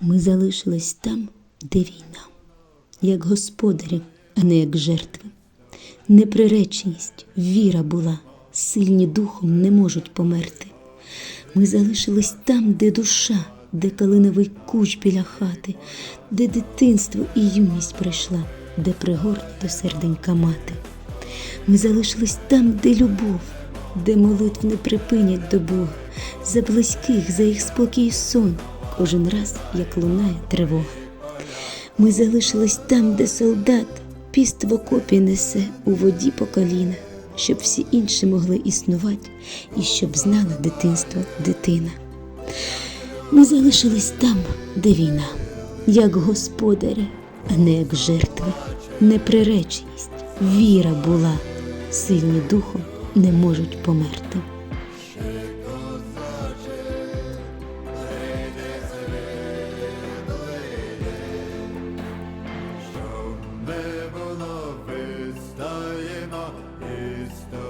Ми залишились там, де війна, як господарі, а не як жертви. Неприреченість, віра була, сильні духом не можуть померти. Ми залишились там, де душа, де калиновий кущ біля хати, де дитинство і юність прийшла, де пригорд до серденька мати. Ми залишились там, де любов, де молитв не припинять до Бога, за близьких, за їх спокій і сон, кожен раз, як лунає тривога. Ми залишились там, де солдат піст в окопі несе у воді по коліна, щоб всі інші могли існувати і щоб знала дитинство дитина. Ми залишились там, де війна, як господарі, а не як жертви, неприреченість, віра була, сильні духом не можуть померти. the